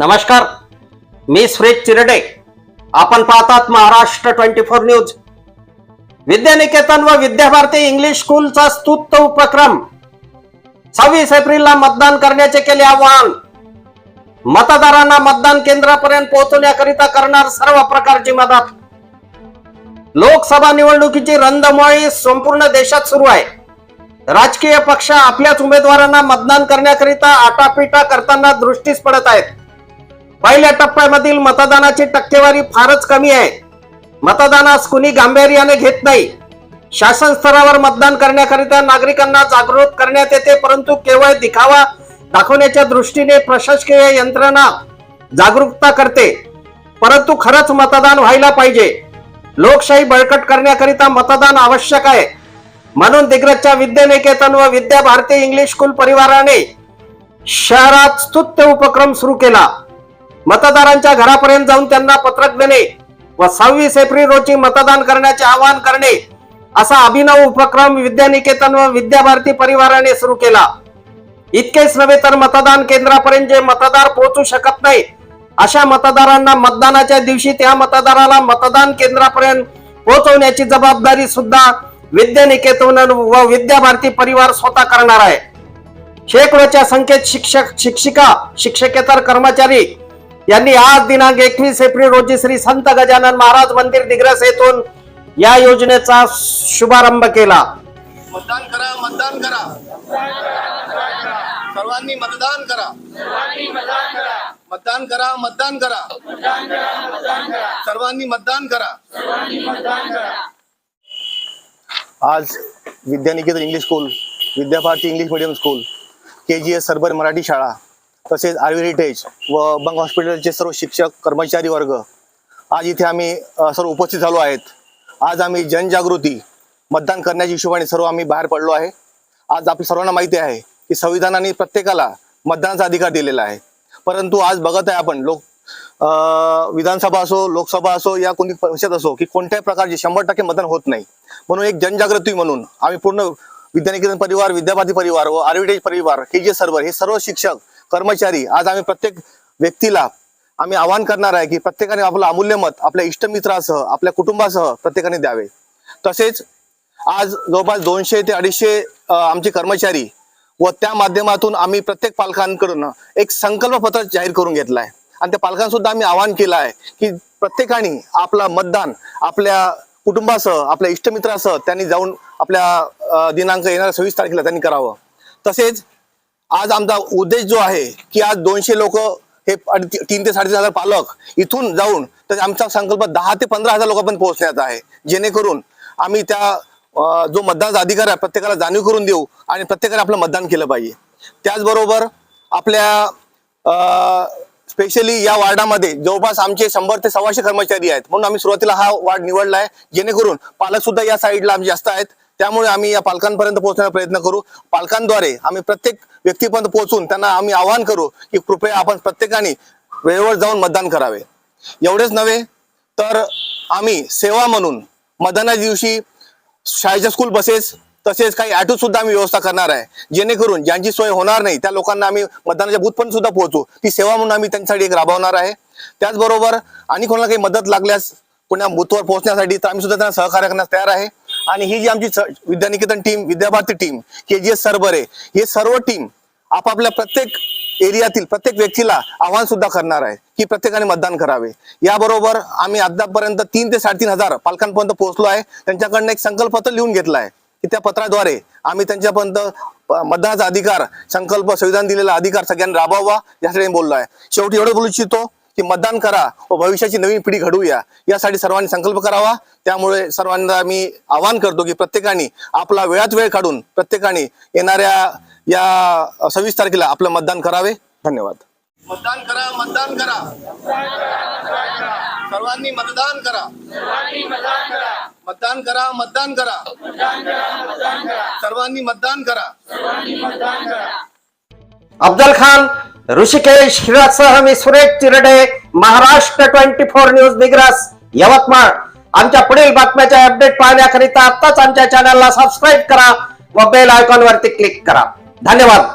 नमस्कार मी सुरेश चिरडे. आपण पाहतात Maharashtra twenty four news. Vidyaniketan व विद्याभारती इंग्लिश स्कूलचा स्तुत्त उपक्रम. सव्वीस एप्रिलला मतदान करण्याचे केले आवाहन. मतदारांना मतदान केंद्रापर्यंत पोहोचवण्याकरिता करणार सर्व प्रकारची मदत. लोकसभा निवडणुकीची रंधमोळी संपूर्ण देशात सुरू आहे. राजकीय पक्ष आपल्याच उमेदवारांना मतदान करण्याकरिता आटापिटा करताना दृष्टीस पडत आहेत. पहिल्या टप्प्यामधील मतदानाची टक्केवारी फारच कमी आहे. मतदानास कुणी गांभीर्याने घेत नाही. शासन स्तरावर मतदान करण्याकरिता नागरिकांना जागृत करण्यात येते परंतु केवळ दिखावा दाखवण्याच्या दृष्टीने प्रशासकीय यंत्रणा जागरूकता करते. परंतु खरंच मतदान व्हायला पाहिजे. लोकशाही बळकट करण्याकरिता मतदान आवश्यक आहे. म्हणून दिग्रजच्या विद्यानिकेतन व विद्या भारती इंग्लिश स्कूल परिवाराने शहरात स्तुत्य उपक्रम सुरू केला. मतदारांच्या घरापर्यंत जाऊन त्यांना पत्रक देणे व सव्वीस एप्रिल रोजी मतदान करण्याचे आवाहन करणे असा अभिनव उपक्रम विद्यानिकेतन व विद्याभारती परिवाराने सुरू केला. इतकेच नव्हे तर मतदान केंद्रापर्यंत जे मतदार पोहोचू शकत नाही अशा मतदारांना मतदानाच्या दिवशी त्या मतदाराला मतदान केंद्रापर्यंत पोहोचवण्याची जबाबदारी सुद्धा विद्यानिकेतन व विद्याभारती परिवार स्वतः करणार आहे. शेकडोच्या संख्येत शिक्षक शिक्षिका शिक्षकेतर कर्मचारी यांनी आज दिनांक एकवीस एप्रिल रोजी श्री संत गजानन महाराज मंदिर दिग्रस येथून या योजनेचा शुभारंभ केला. मतदान करा मतदान करा. सर्वांनी मतदान करा. मतदान करा मतदान करा. सर्वांनी मतदान करा. आज Vidyaniketan English school Vidyabharati English medium school K G S server Marathi शाळा तसेच आर्वी हेरिटेज व बंग हॉस्पिटलचे सर्व शिक्षक कर्मचारी वर्ग आज इथे आम्ही सर्व उपस्थित झालो आहेत. आज आम्ही जनजागृती मतदान करण्याच्या हिशोबाने सर्व आम्ही बाहेर पडलो आहे. आज आपल्या सर्वांना माहिती आहे की संविधानाने प्रत्येकाला मतदानाचा अधिकार दिलेला आहे. परंतु आज बघत आहे आपण लोक विधानसभा असो लोकसभा असो या कोणी परिषद असो की कोणत्याही प्रकारचे शंभर टक्के मतदान होत नाही. म्हणून एक जनजागृती म्हणून आम्ही पूर्ण विद्यानिकेतन परिवार विद्यापाती परिवार व आर्विटेज परिवार के जे सर्वर हे सर्व शिक्षक कर्मचारी आज आम्ही प्रत्येक व्यक्तीला आम्ही आवाहन करणार आहे की प्रत्येकाने आपलं अमूल्य मत आपल्या इष्टमित्रासह आपल्या कुटुंबासह प्रत्येकाने द्यावे. तसेच आज जवळपास दोनशे ते अडीचशे आमचे कर्मचारी व त्या माध्यमातून आम्ही प्रत्येक पालकांकडून एक संकल्प पत्र जाहीर करून घेतलं आहे. आणि त्या पालकांसुद्धा आम्ही आवाहन केलं आहे की प्रत्येकाने आपला मतदान आपल्या कुटुंबासह आपल्या इष्टमित्रासह त्यांनी जाऊन आपल्या दिनांक येणाऱ्या सव्वीस तारखेला त्यांनी करावं. तसेच आज आमचा उद्देश जो आहे की आज दोनशे लोक हे तीन ते साडेतीन हजार पालक इथून जाऊन तर आमचा संकल्प दहा ते पंधरा हजार लोकांपर्यंत पोहोचण्याचा आहे. जेणेकरून आम्ही त्या जो मतदानाचा अधिकार आहे प्रत्येकाला जाणीव करून देऊ आणि प्रत्येकाने आपलं मतदान केलं पाहिजे. त्याचबरोबर आपल्या स्पेशली या वार्डामध्ये जवळपास आमचे शंभर ते सव्वाशे कर्मचारी आहेत. म्हणून आम्ही सुरुवातीला हा वार्ड निवडला आहे. जेणेकरून पालक सुद्धा या साईडला आमचे जास्त आहेत. त्यामुळे आम्ही या पालकांपर्यंत पोहोचण्याचा प्रयत्न करू. पालकांद्वारे आम्ही प्रत्येक व्यक्तीपर्यंत पोहोचून त्यांना आम्ही आवाहन करू की कृपया आपण प्रत्येकाने वेळेवर जाऊन मतदान करावे. एवढेच नव्हे तर आम्ही सेवा म्हणून मतदानाच्या दिवशी शाळेच्या स्कूल बसेस तसेच काही ऑटो सुद्धा आम्ही व्यवस्था करणार आहे. जेणेकरून ज्यांची सोय होणार नाही त्या लोकांना आम्ही मतदानाच्या बूथपर्यंत सुद्धा पोहोचू. ती सेवा म्हणून आम्ही त्यांच्यासाठी एक राबवणार आहे. त्याचबरोबर आणि कोणाला काही मदत लागल्यास कोणा बूथवर पोहोचण्यासाठी तर आम्ही सुद्धा त्यांना सहकार्य करण्यास तयार आहे. आणि ही जी आमची Vidyaniketan team Vidyabharati team K G S Sarbare हे सर्व टीम आपापल्या प्रत्येक एरियातील प्रत्येक व्यक्तीला आव्हान सुद्धा करणार आहे की प्रत्येकाने मतदान करावे. याबरोबर आम्ही अद्यापपर्यंत तीन ते साडेतीन हजार पालकांपर्यंत पोहोचलो आहे. त्यांच्याकडनं एक संकल्प पत्र लिहून घेतलं आहे की त्या पत्राद्वारे आम्ही त्यांच्यापर्यंत मतदानाचा अधिकार संकल्प संविधान दिलेला अधिकार सगळ्यांना राबवावा यासाठी मी बोललो आहे. शेवटी एवढं बोलू इच्छितो की मतदान करा व भविष्याची नवीन पिढी घडवूया. यासाठी सर्वांनी संकल्प करावा. त्यामुळे सर्वांना मी आवाहन करतो की प्रत्येकाने आपला वेळात वेळ काढून प्रत्येकाने येणाऱ्या या सव्वीस तारखेला आपलं मतदान करावे. धन्यवाद. मतदान करा मतदान करा. सर्वांनी मतदान करा. मतदान करा मतदान करा. सर्वांनी मतदान करा. अफजल खान ऋषिकेश हिरासह मी Suresh Chirde Maharashtra twenty four news Digras Yavatmal. आमच्या पुढील बातम्याच्या अपडेट पाहण्याकरिता आत्ताच आमच्या चॅनलला सबस्क्राईब करा व बेल आयकॉन वरती क्लिक करा. धन्यवाद.